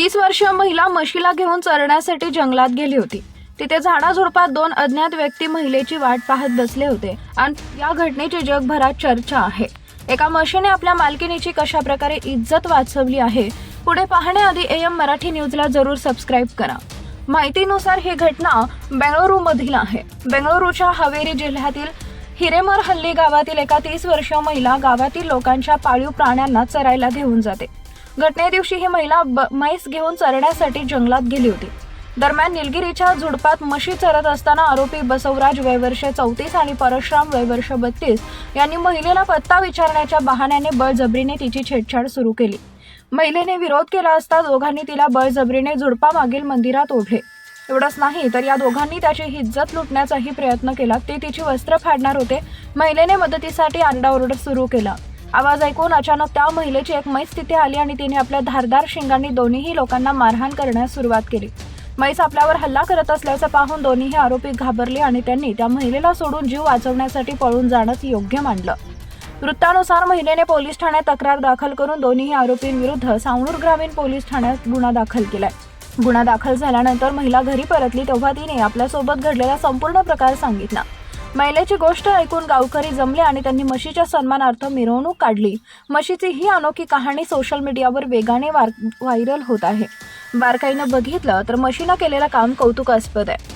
तीस वर्षीय महिला म्हशीला घेऊन चरण्यासाठी जंगलात गेली होती. तिथे झाडाझुडपात दोन अज्ञात व्यक्ती महिलेची वाट पाहत बसले होते. आणि या घटनेची जगभरात चर्चा आहे. एका म्हशीने आपल्या मालकिनीची कशा प्रकारे इज्जत वाचवली आहे पुढे पाहण्याआधी एम मराठी न्यूजला जरूर सबस्क्राईब करा. माहितीनुसार ही घटना बेंगळुरूमधील आहे. बेंगळुरूच्या हवेरी जिल्ह्यातील हिरेमर हल्ली गावातील एका तीस वर्षीय महिला गावातील लोकांच्या पाळीव प्राण्यांना चरायला घेऊन जाते. घटने दिवशी ही महिला ब- म्हैस घेऊन चरण्यासाठी जंगलात गेली होती. दरम्यान निलगिरीच्या झुडपात म्हशी चरत असताना आरोपी बसवराज वयवर्ष चौतीस आणि परशुराम वयवर्ष बत्तीस यांनी महिलेला पत्ता विचारण्याच्या बहाण्याने बळजबरीने तिची छेडछाड सुरू केली. महिलेने विरोध केला असता दोघांनी तिला बळजबरीने झुडपामागील मंदिरात ओढले. एवढंच नाही तर या दोघांनी त्याची हिज्जत लुटण्याचाही प्रयत्न केला. ते तिची वस्त्र फाडणार होते. महिलेने मदतीसाठी आरडाओरडा सुरू केला. आवाज ऐकून अचानक त्या महिलेची एक मैस तिथे आली आणि तिने आपल्या धारदार शिंगांनी दोन्हीही लोकांना मारहाण करण्यास सुरुवात केली. मैस आपल्यावर हल्ला करत असल्याचं पाहून दोन्हीही आरोपी घाबरले आणि त्यांनी त्या महिलेला सोडून जीव वाचवण्यासाठी पळून जाणंच योग्य मानलं. वृत्तानुसार महिलेने पोलीस ठाण्यात तक्रार दाखल करून दोन्ही आरोपींविरुद्ध सावणूर ग्रामीण पोलीस ठाण्यात गुन्हा दाखल केलाय. गुन्हा दाखल झाल्यानंतर महिला घरी परतली तेव्हा तिने आपल्यासोबत घडलेला संपूर्ण प्रकार सांगितला. महिलेची गोष्ट ऐकून गावकरी जमले आणि त्यांनी म्हशीच्या सन्मानार्थ मिरवणूक काढली. म्हशीची ही अनोखी कहाणी सोशल मीडियावर वेगाने वार व्हायरल होत आहे. बारकाईनं बघितलं तर म्हशीनं केलेलं काम कौतुकास्पद आहे.